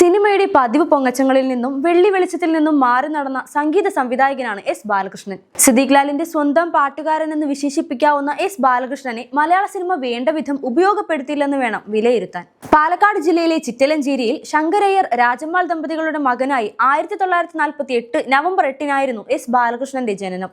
സിനിമയുടെ പതിവ് പൊങ്ങച്ചങ്ങളിൽ നിന്നും വെള്ളി വെളിച്ചത്തിൽ നിന്നും മാറി നടന്ന സംഗീത സംവിധായകനാണ് എസ് ബാലകൃഷ്ണൻ. സിദ്ദീഖ് ലാലിന്റെ സ്വന്തം പാട്ടുകാരൻ എന്ന് വിശേഷിപ്പിക്കാവുന്ന എസ് ബാലകൃഷ്ണനെ മലയാള സിനിമ വേണ്ട വിധം ഉപയോഗപ്പെടുത്തിയില്ലെന്ന് വേണം വിലയിരുത്താൻ. പാലക്കാട് ജില്ലയിലെ ചിറ്റലഞ്ചേരിയിൽ ശങ്കരയ്യർ രാജമ്മാൾ ദമ്പതികളുടെ മകനായി ആയിരത്തി തൊള്ളായിരത്തി നാൽപ്പത്തി എട്ട് നവംബർ എട്ടിനായിരുന്നു എസ് ബാലകൃഷ്ണന്റെ ജനനം.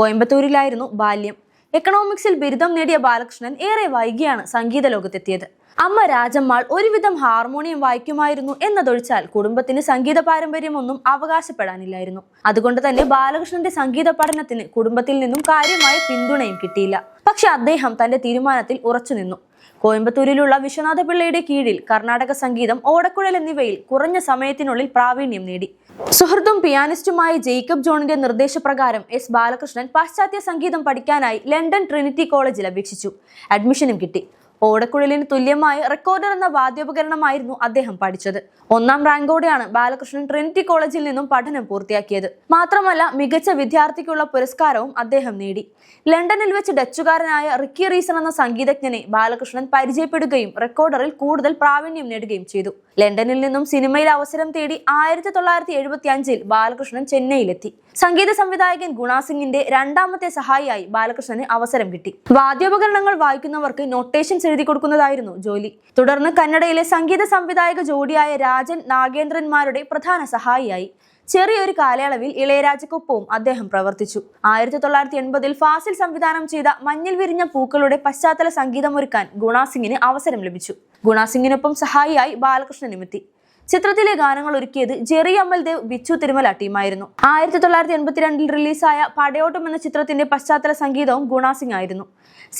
കോയമ്പത്തൂരിലായിരുന്നു ബാല്യം. എക്കണോമിക്സിൽ ബിരുദം നേടിയ ബാലകൃഷ്ണൻ ഏറെ വൈകിയാണ് സംഗീത ലോകത്തെത്തിയത്. അമ്മ രാജമ്മാൾ ഒരുവിധം ഹാർമോണിയം വായിക്കുമായിരുന്നു എന്നതൊഴിച്ചാൽ കുടുംബത്തിന് സംഗീത പാരമ്പര്യമൊന്നും അവകാശപ്പെടാനില്ലായിരുന്നു. അതുകൊണ്ട് തന്നെ ബാലകൃഷ്ണന്റെ സംഗീത പഠനത്തിന് കുടുംബത്തിൽ നിന്നും കാര്യമായ പിന്തുണയും കിട്ടിയില്ല. പക്ഷെ അദ്ദേഹം തന്റെ തീരുമാനത്തിൽ ഉറച്ചുനിന്നു കോയമ്പത്തൂരിലുള്ള വിശ്വനാഥ പിള്ളയുടെ കീഴിൽ കർണാടക സംഗീതം ഓടക്കുഴൽ എന്നിവയിൽ കുറഞ്ഞ സമയത്തിനുള്ളിൽ പ്രാവീണ്യം നേടി. സുഹൃത്തും പിയാനിസ്റ്റുമായ ജേക്കബ് ജോണിന്റെ നിർദ്ദേശപ്രകാരം എസ് ബാലകൃഷ്ണൻ പാശ്ചാത്യ സംഗീതം പഠിക്കാനായി ലണ്ടൻ ട്രിനിറ്റി കോളേജിൽ അപേക്ഷിച്ചു. അഡ്മിഷനും കിട്ടി. ഓടക്കുഴലിന് തുല്യമായ റെക്കോർഡർ എന്ന വാദ്യോപകരണമായിരുന്നു അദ്ദേഹം പഠിച്ചത്. ഒന്നാം റാങ്കോടെയാണ് ബാലകൃഷ്ണൻ ട്രിനിറ്റി കോളേജിൽ നിന്നും പഠനം പൂർത്തിയാക്കിയത്. മാത്രമല്ല മികച്ച വിദ്യാർത്ഥിക്കുള്ള പുരസ്കാരവും അദ്ദേഹം നേടി. ലണ്ടനിൽ വെച്ച് ഡച്ചുകാരനായ റിക്കി റീസൺ എന്ന സംഗീതജ്ഞനെ ബാലകൃഷ്ണൻ പരിചയപ്പെടുകയും റെക്കോർഡറിൽ കൂടുതൽ പ്രാവീണ്യം നേടുകയും ചെയ്തു. ലണ്ടനിൽ നിന്നും സിനിമയിൽ അവസരം തേടി ആയിരത്തി തൊള്ളായിരത്തി എഴുപത്തി അഞ്ചിൽ ബാലകൃഷ്ണൻ ചെന്നൈയിലെത്തി. സംഗീത സംവിധായകൻ ഗുണാസിംഗിന്റെ രണ്ടാമത്തെ സഹായിയായി ബാലകൃഷ്ണന് അവസരം കിട്ടി. വാദ്യോപകരണങ്ങൾ വായിക്കുന്നവർക്ക് നൊട്ടേഷൻസ് എഴുതി കൊടുക്കുന്നതായിരുന്നു ജോലി. തുടർന്ന് കന്നഡയിലെ സംഗീത സംവിധായക ജോഡിയായ രാജൻ നാഗേന്ദ്രന്മാരുടെ പ്രധാന സഹായിയായി. ചെറിയൊരു കാലയളവിൽ ഇളയരാജക്കൊപ്പവും അദ്ദേഹം പ്രവർത്തിച്ചു. ആയിരത്തി തൊള്ളായിരത്തി എൺപതിൽ ഫാസിൽ സംവിധാനം ചെയ്ത മഞ്ഞിൽ വിരിഞ്ഞ പൂക്കളുടെ പശ്ചാത്തല സംഗീതമൊരുക്കാൻ ഗുണാസിംഗിന് അവസരം ലഭിച്ചു. ഗുണാസിംഗിനൊപ്പം സഹായിയായി ബാലകൃഷ്ണനുമെത്തി ചിത്രത്തിലെ ഗാനങ്ങൾ ഒരുക്കിയത് ജെറി അമൽദേവ് ബിച്ചു തിരുമല ടീമായിരുന്നു. ആയിരത്തി തൊള്ളായിരത്തി എൺപത്തിരണ്ടിൽ റിലീസായ പടയോട്ടം എന്ന ചിത്രത്തിന്റെ പശ്ചാത്തല സംഗീതവും ഗുണാസിംഗ് ആയിരുന്നു.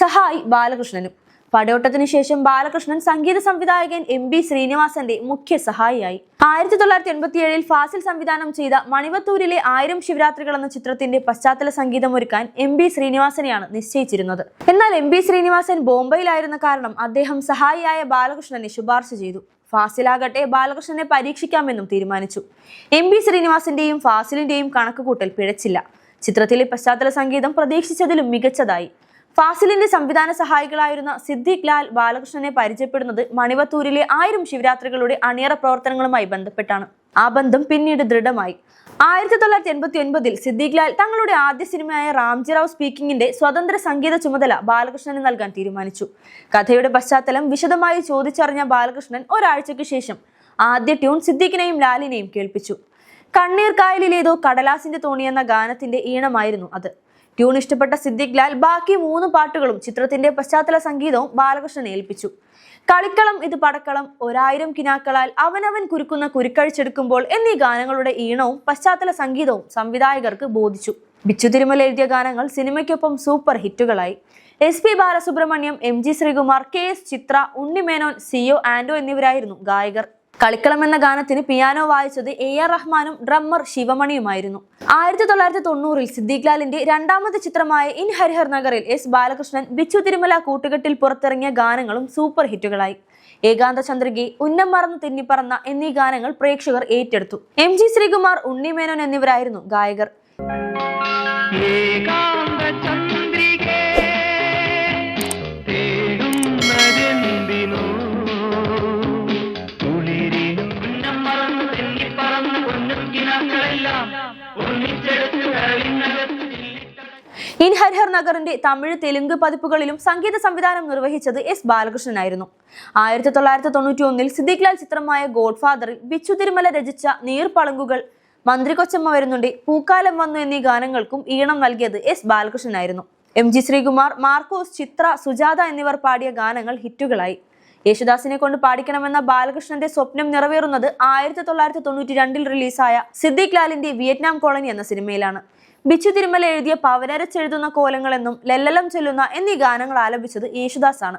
സഹായി ബാലകൃഷ്ണനും. പടയോട്ടത്തിന് ശേഷം ബാലകൃഷ്ണൻ സംഗീത സംവിധായകൻ എം ബി ശ്രീനിവാസന്റെ മുഖ്യ സഹായിയായി. ആയിരത്തി തൊള്ളായിരത്തി എൺപത്തിയേഴിൽ ഫാസിൽ സംവിധാനം ചെയ്ത മണിവത്തൂരിലെ ആയിരം ശിവരാത്രികൾ എന്ന ചിത്രത്തിന്റെ പശ്ചാത്തല സംഗീതം ഒരുക്കാൻ എം ബി ശ്രീനിവാസനെയാണ് നിശ്ചയിച്ചിരുന്നത്. എന്നാൽ എം ബി ശ്രീനിവാസൻ ബോംബെയിലായിരുന്ന കാരണം അദ്ദേഹം സഹായിയായ ബാലകൃഷ്ണനെ ശുപാർശ ചെയ്തു. ഫാസിലാകട്ടെ ബാലകൃഷ്ണനെ പരീക്ഷിക്കാമെന്നും തീരുമാനിച്ചു. എം ബി ശ്രീനിവാസിന്റെയും ഫാസിലിന്റെയും കണക്കുകൂട്ടൽ പിഴച്ചില്ല. ചിത്രത്തിലെ പശ്ചാത്തല സംഗീതം പ്രതീക്ഷിച്ചതിലും മികച്ചതായി. ഫാസിലിന്റെ സംവിധാന സഹായികളായിരുന്ന സിദ്ദിഖ് ലാൽ ബാലകൃഷ്ണനെ പരിചയപ്പെടുന്നത് മണിവത്തൂരിലെ ആയിരം ശിവരാത്രികളുടെ അണിയറ പ്രവർത്തനങ്ങളുമായി ബന്ധപ്പെട്ടാണ്. ആ ബന്ധം പിന്നീട് ദൃഢമായി. ആയിരത്തി തൊള്ളായിരത്തി എൺപത്തി ഒൻപതിൽ സിദ്ദിഖ് ലാൽ തങ്ങളുടെ ആദ്യ സിനിമയായ റാംജിറാവ് സ്പീക്കിംഗിന്റെ സ്വതന്ത്ര സംഗീത ചുമതല ബാലകൃഷ്ണന് നൽകാൻ തീരുമാനിച്ചു. കഥയുടെ പശ്ചാത്തലം വിശദമായി ചോദിച്ചറിഞ്ഞ ബാലകൃഷ്ണൻ ഒരാഴ്ചയ്ക്ക് ശേഷം ആദ്യ ട്യൂൺ സിദ്ദിഖിനെയും ലാലിനെയും കേൾപ്പിച്ചു. കണ്ണീർ കായലിലേതോ കടലാസിന്റെ തോണിയെന്ന ഗാനത്തിന്റെ ഈണമായിരുന്നു അത്. ട്യൂൺ ഇഷ്ടപ്പെട്ട സിദ്ദിഖ് ലാൽ ബാക്കി മൂന്ന് പാട്ടുകളും ചിത്രത്തിന്റെ പശ്ചാത്തല സംഗീതവും ബാലകൃഷ്ണൻ ഏൽപ്പിച്ചു. കളിക്കളം ഇത് പടക്കളം ഒരായിരം കിനാക്കളാൽ അവനവൻ കുരുക്കുന്ന കുരുക്കഴിച്ചെടുക്കുമ്പോൾ എന്നീ ഗാനങ്ങളുടെ ഈണവും പശ്ചാത്തല സംഗീതവും സംവിധായകർക്ക് ബോധിച്ചു. ബിച്ചു തിരുമല എഴുതിയ ഗാനങ്ങൾ സിനിമയ്ക്കൊപ്പം super ഹിറ്റുകളായി. S P Balasubrahmanyam M G Sreekumar K S Chithra Unni Menon C O Anto എന്നിവരായിരുന്നു ഗായകർ. കളിക്കളം എന്ന ഗാനത്തിന് പിയാനോ വായിച്ചത് എ ആർ റഹ്മാനും ഡ്രമ്മർ ശിവമണിയുമായിരുന്നു. ആയിരത്തി തൊള്ളായിരത്തി തൊണ്ണൂറിൽ സിദ്ദീഖ് ലാലിന്റെ രണ്ടാമത്തെ ചിത്രമായ ഇൻ ഹരിഹർ നഗറിൽ എസ് ബാലകൃഷ്ണൻ ബിച്ചു തിരുമല കൂട്ടുകെട്ടിൽ പുറത്തിറങ്ങിയ ഗാനങ്ങളും സൂപ്പർ ഹിറ്റുകളായി. ഏകാന്ത ചന്ദ്രികെ ഉന്നം മറന്ന് തിന്നിപ്പറന്ന എന്നീ ഗാനങ്ങൾ പ്രേക്ഷകർ ഏറ്റെടുത്തു. എം ജി ശ്രീകുമാർ ഉണ്ണിമേനോൻ എന്നിവരായിരുന്നു ഗായകർ. ഇൻ ഹരിഹർ നഗറിന്റെ തമിഴ് തെലുങ്ക് പതിപ്പുകളിലും സംഗീത സംവിധാനം നിർവഹിച്ചത് എസ് ബാലകൃഷ്ണനായിരുന്നു. ആയിരത്തി തൊള്ളായിരത്തി തൊണ്ണൂറ്റി ഒന്നിൽ സിദ്ദിഖ് ലാൽ ചിത്രമായ ഗോഡ് ഫാദറിൽ ബിച്ചു തിരുമല രചിച്ച നീർപ്പളങ്കുകൾ മന്ത്രി കൊച്ചമ്മ വരുന്നുണ്ട്. പൂക്കാലം വന്നു എന്നീ ഗാനങ്ങൾക്കും ഈണം നൽകിയത് എസ് ബാലകൃഷ്ണനായിരുന്നു. എം ജി ശ്രീകുമാർ മാർക്കോസ് ചിത്ര സുജാത എന്നിവർ പാടിയ ഗാനങ്ങൾ ഹിറ്റുകളായി. യേശുദാസിനെ കൊണ്ട് പാടിക്കണമെന്ന ബാലകൃഷ്ണന്റെ സ്വപ്നം നിറവേറുന്നത് ആയിരത്തി തൊള്ളായിരത്തി തൊണ്ണൂറ്റി രണ്ടിൽ റിലീസായ സിദ്ദിഖ് ലാലിന്റെ വിയറ്റ്നാം കോളനി എന്ന സിനിമയിലാണ്. ബിച്ചു തിരുമല എഴുതിയ പവനരച്ചെഴുതുന്ന കോലങ്ങളെന്നും ലല്ലലം ചെല്ലുന്ന എന്നീ ഗാനങ്ങൾ ആലപിച്ചത് യേശുദാസ് ആണ്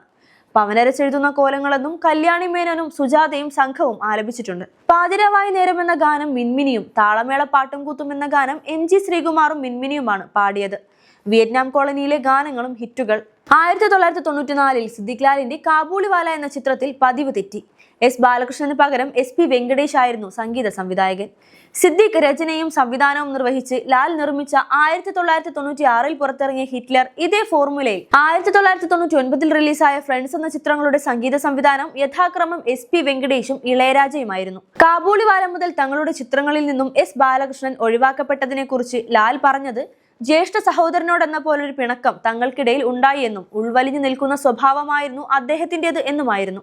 പവനരച്ചെഴുതുന്ന കോലങ്ങളെന്നും കല്യാണി മേനോനും സുജാതയും സംഘവും ആലപിച്ചിട്ടുണ്ട്. പാതിരവായി നേരം എന്ന ഗാനം മിൻമിനിയും താളമേള പാട്ടും കൂത്തും എന്ന ഗാനം എം ജി ശ്രീകുമാറും മിൻമിനിയുമാണ് പാടിയത്. വിയറ്റ്നാം കോളനിയിലെ ഗാനങ്ങളും ഹിറ്റുകൾ. ആയിരത്തി തൊള്ളായിരത്തി തൊണ്ണൂറ്റിനാലിൽ സിദ്ദിഖ് ലാലിന്റെ കാബൂളിവാല എന്ന ചിത്രത്തിൽ പതിവ് തെറ്റി. എസ് ബാലകൃഷ്ണന് പകരം എസ് പി വെങ്കടേഷ് ആയിരുന്നു സംഗീത സംവിധായകൻ. സിദ്ദിഖ് രചനയും സംവിധാനവും നിർവഹിച്ച് ലാൽ നിർമ്മിച്ച ആയിരത്തി തൊള്ളായിരത്തി തൊണ്ണൂറ്റി ആറിൽ പുറത്തിറങ്ങിയ ഹിറ്റ്ലർ ഇതേ ഫോർമുലയിൽ ആയിരത്തി തൊള്ളായിരത്തി തൊണ്ണൂറ്റി ഒൻപതിൽ റിലീസായ ഫ്രണ്ട്സ് എന്ന ചിത്രങ്ങളുടെ സംഗീത സംവിധാനം യഥാക്രമം എസ് പി വെങ്കടേഷും ഇളയരാജയുമായിരുന്നു. കാബൂളിവാല മുതൽ തങ്ങളുടെ ചിത്രങ്ങളിൽ നിന്നും എസ് ബാലകൃഷ്ണൻ ഒഴിവാക്കപ്പെട്ടതിനെക്കുറിച്ച് ലാൽ പറഞ്ഞത് ജ്യേഷ്ഠ സഹോദരനോടെന്ന പോലൊരു പിണക്കം തങ്ങൾക്കിടയിൽ ഉണ്ടായി എന്നും ഉൾവലിഞ്ഞു നിൽക്കുന്ന സ്വഭാവമായിരുന്നു അദ്ദേഹത്തിന്റെത് എന്നുമായിരുന്നു.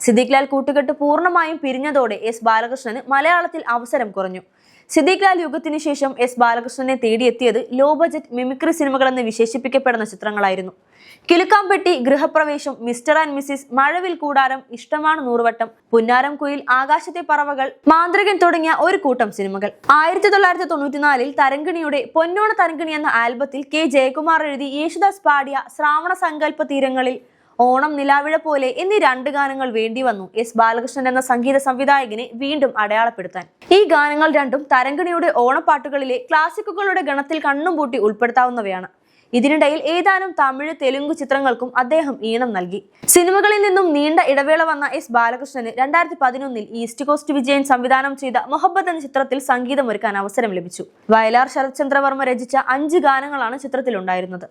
സിദ്ദിഖ് ലാൽ കൂട്ടുകെട്ട് പൂർണമായും പിരിഞ്ഞതോടെ എസ് ബാലകൃഷ്ണന് മലയാളത്തിൽ അവസരം കുറഞ്ഞു. സിദ്ദിഖ് ലാൽ യുഗത്തിന് ശേഷം എസ് ബാലകൃഷ്ണനെ തേടിയെത്തിയത് ലോ ബജറ്റ് മിമിക്രി സിനിമകളെന്ന് വിശേഷിപ്പിക്കപ്പെടുന്ന ചിത്രങ്ങളായിരുന്നു. Kilukkampetti Grihapravesham mister and missus Mazhavil Koodaram Ishtamanu Nooruvattam പുന്നാരം കുയിൽ ആകാശത്തെ പറവകൾ മാന്ത്രികൻ തുടങ്ങിയ ഒരു കൂട്ടം സിനിമകൾ. ആയിരത്തി തൊള്ളായിരത്തി തൊണ്ണൂറ്റിനാലിൽ തരങ്കിണിയുടെ പൊന്നോണ തരങ്കിണി എന്ന ആൽബത്തിൽ കെ ജയകുമാർ എഴുതി യേശുദാസ് പാടിയ ശ്രാവണ സങ്കല്പ തീരങ്ങളിൽ ഓണം നിലാവിഴ പോലെ എന്നീ രണ്ട് ഗാനങ്ങൾ വേണ്ടി വന്നു. എസ് ബാലകൃഷ്ണൻ എന്ന സംഗീത സംവിധായകനെ വീണ്ടും അടയാളപ്പെടുത്താൻ. ഈ ഗാനങ്ങൾ രണ്ടും തരംഗിണിയുടെ ഓണപ്പാട്ടുകളിലെ ക്ലാസിക്കുകളുടെ ഗണത്തിൽ കണ്ണും പൂട്ടി ഉൾപ്പെടുത്താവുന്നവയാണ്. ഇതിനിടയിൽ ഏതാനും തമിഴ് തെലുങ്ക് ചിത്രങ്ങൾക്കും അദ്ദേഹം ഈണം നൽകി. സിനിമകളിൽ നിന്നും നീണ്ട ഇടവേള വന്ന എസ് ബാലകൃഷ്ണന് രണ്ടായിരത്തി പതിനൊന്നിൽ ഈസ്റ്റ് കോസ്റ്റ് വിജയൻ സംവിധാനം ചെയ്ത മൊഹബത്ത് എന്ന ചിത്രത്തിൽ സംഗീതമൊരുക്കാൻ അവസരം ലഭിച്ചു. വയലാർ ശരത്ചന്ദ്രവർമ്മ രചിച്ച അഞ്ച് ഗാനങ്ങളാണ് ചിത്രത്തിലുണ്ടായിരുന്നത്.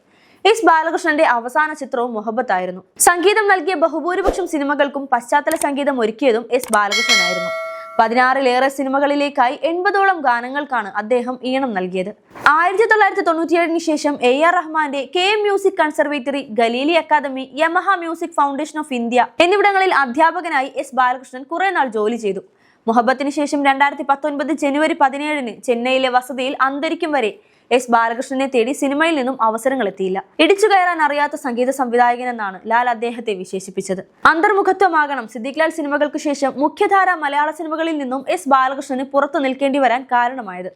എസ് ബാലകൃഷ്ണന്റെ അവസാന ചിത്രവും മൊഹബത്തായിരുന്നു. സംഗീതം നൽകിയ ബഹുഭൂരിപക്ഷം സിനിമകൾക്കും പശ്ചാത്തല സംഗീതം ഒരുക്കിയതും എസ് ബാലകൃഷ്ണനായിരുന്നു. പതിനാറിലേറെ സിനിമകളിലേക്കായി എൺപതോളം ഗാനങ്ങൾക്കാണ് അദ്ദേഹം ഈണം നൽകിയത്. ആയിരത്തി തൊള്ളായിരത്തി തൊണ്ണൂറ്റിയേഴിന് ശേഷം എ ആർ റഹ്മാന്റെ K M music conservatory Galilee academy Yamaha music foundation of India എന്നിവിടങ്ങളിൽ അധ്യാപകനായി എസ് ബാലകൃഷ്ണൻ കുറെ നാൾ ജോലി ചെയ്തു. മുഹബത്തിന് ശേഷം രണ്ടായിരത്തി പത്തൊൻപത് ജനുവരി പതിനേഴിന് ചെന്നൈയിലെ വസതിയിൽ അന്തരിക്കും വരെ എസ് ബാലകൃഷ്ണനെ തേടി സിനിമയിൽ നിന്നും അവസരങ്ങൾ എത്തിയില്ല. ഇടിച്ചു കയറാൻ അറിയാത്ത സംഗീത സംവിധായകൻ എന്നാണ് ലാൽ അദ്ദേഹത്തെ വിശേഷിപ്പിച്ചത്. അന്തർമുഖത്വമാകണം സിദ്ദിഖ് ലാൽ സിനിമകൾക്ക് ശേഷം മുഖ്യധാര മലയാള സിനിമകളിൽ നിന്നും എസ് ബാലകൃഷ്ണന് പുറത്തു നിൽക്കേണ്ടി വരാൻ കാരണമായത്.